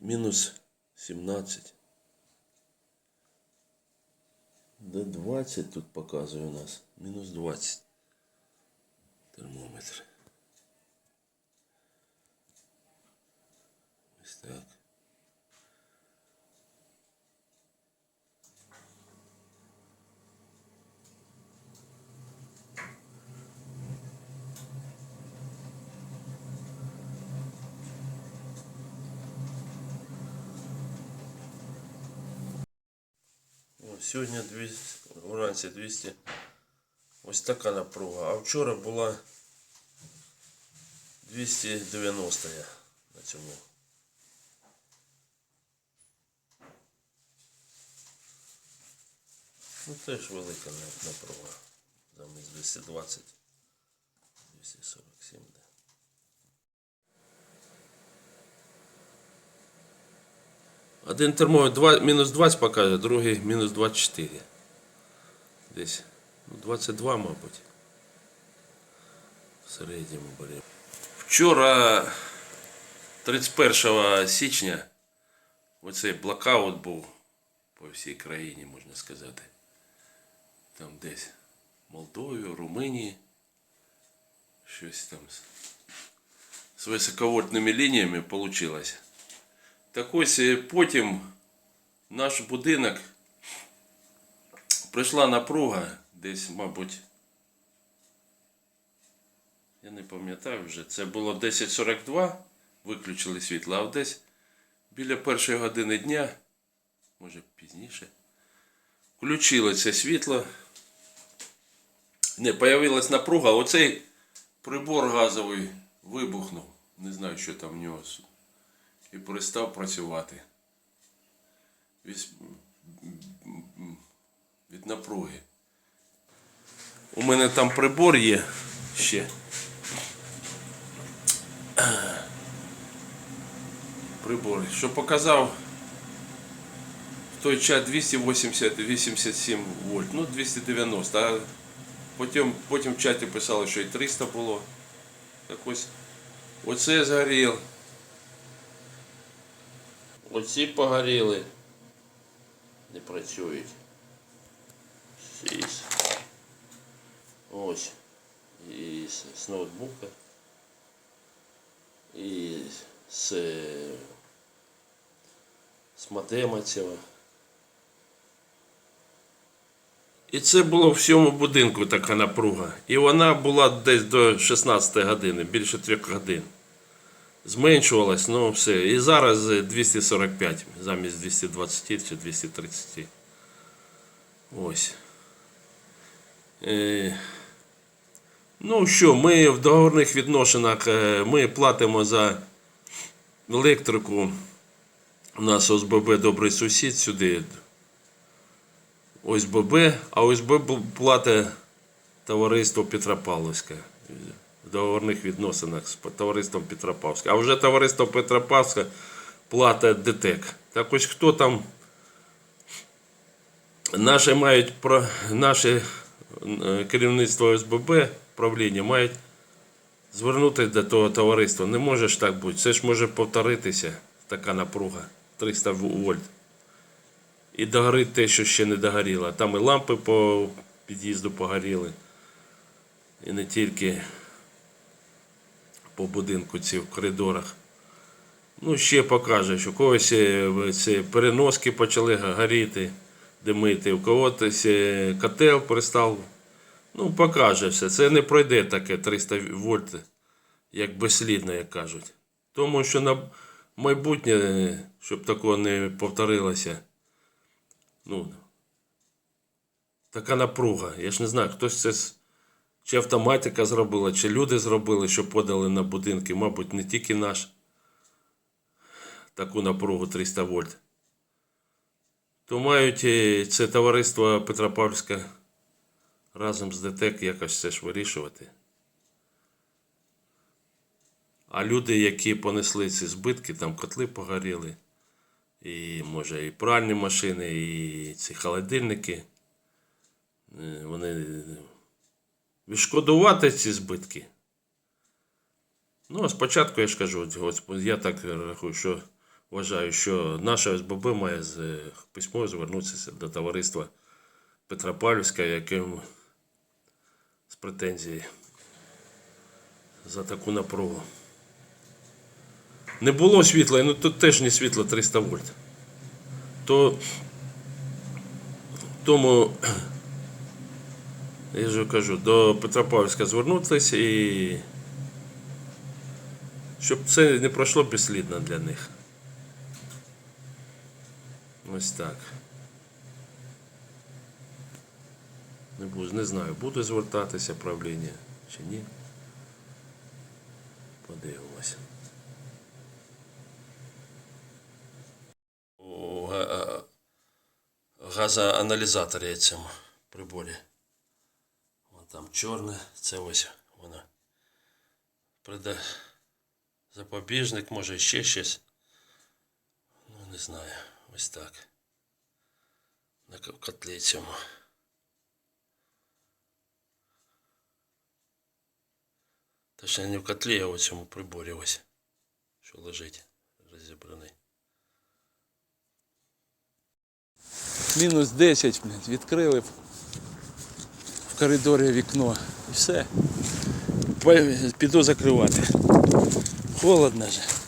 Мінус 17. До 20 тут показує у нас. Мінус 20. Термометр. Ось так. Сьогодні 200, вранці 200. Ось така напруга. А вчора була 290 я на цьому. Ну теж велика напруга. Замість 220. 247, Один термометр мінус 20 показує, другий мінус 24. Десь ну, 22, мабуть. В середньому беремо. Вчора, 31 січня, оцей блокаут був по всій країні, можна сказати. Там десь Молдові, Румунії. Щось там з, високовольтними лініями вийшло. Так ось е, потім наш будинок прийшла напруга, десь, мабуть, я не пам'ятаю вже, це було 10.42, виключили світло, а десь біля першої години дня, може пізніше, включили це світло. Не, появилась напруга, оцей прибор газовий вибухнув. Не знаю, що там в нього і перестав працювати. Від, напруги. У мене там прибор є ще. Прибор, що показав в той час 280-87 вольт, ну 290, а потім, потім в чаті писали, що і 300 було. Так ось оце згорів. Оці погоріли. Не працюють. Сіс. Ось. І з, ноутбука. І з, з модема цього. І це було в всьому будинку така напруга. І вона була десь до 16 години, більше трьох годин зменшувалась, ну все. І зараз е, 245 замість 220 чи 230. Ось. Е, ну що, ми в договорних відношеннях е, ми платимо за електрику. У нас ОСББ добрий сусід сюди. ОСББ, а ОСББ платить товариство Петропавловське в договорних відносинах з товариством Петропавська. А вже товариство Петропавська платить ДТЕК. Так ось хто там наші мають про наше е, керівництво ОСББ, правління мають звернутися до того товариства. Не може ж так бути. Це ж може повторитися така напруга 300 вольт. І догорить те, що ще не догоріло. Там і лампи по під'їзду погоріли. І не тільки по будинку ці в коридорах. Ну, ще покаже, що когось е, ці переноски почали горіти, димити, у когось е, котел перестав. Ну, покаже все. Це не пройде таке 300 вольт, як безслідно, як кажуть. Тому що на майбутнє, е, щоб такого не повторилося, ну, така напруга. Я ж не знаю, хтось це. Чи автоматика зробила, чи люди зробили, що подали на будинки, мабуть, не тільки наш. Таку напругу 300 вольт. То мають е, це товариство Петропавлівське разом з ДТЕК якось це ж вирішувати. А люди, які понесли ці збитки, там котли погоріли, і може і пральні машини, і ці холодильники, е, вони відшкодувати ці збитки. Ну, спочатку я ж кажу, я так рахую, що вважаю, що наша СББ має з письмово звернутися до товариства Петропавлівська, яким з претензії за таку напругу. Не було світла, ну тут теж не світло 300 вольт. То тому я ж кажу, до Петропавлівська звернутися і щоб це не пройшло безслідно для них. Ось так. Не, буду, не знаю, буде звертатися правління чи ні. Подивимося. У га- а- газоаналізаторі цьому приборі. Вон там чорне, це ось воно. Приде запобіжник, може ще щось. Ну, не знаю. Ось так. На котлі цьому. Точніше, не в котлі, а у цьому приборі ось. Що лежить розібраний. Мінус 10, блядь, відкрили в в коридорі вікно. І все. Піду закривати. Холодно же.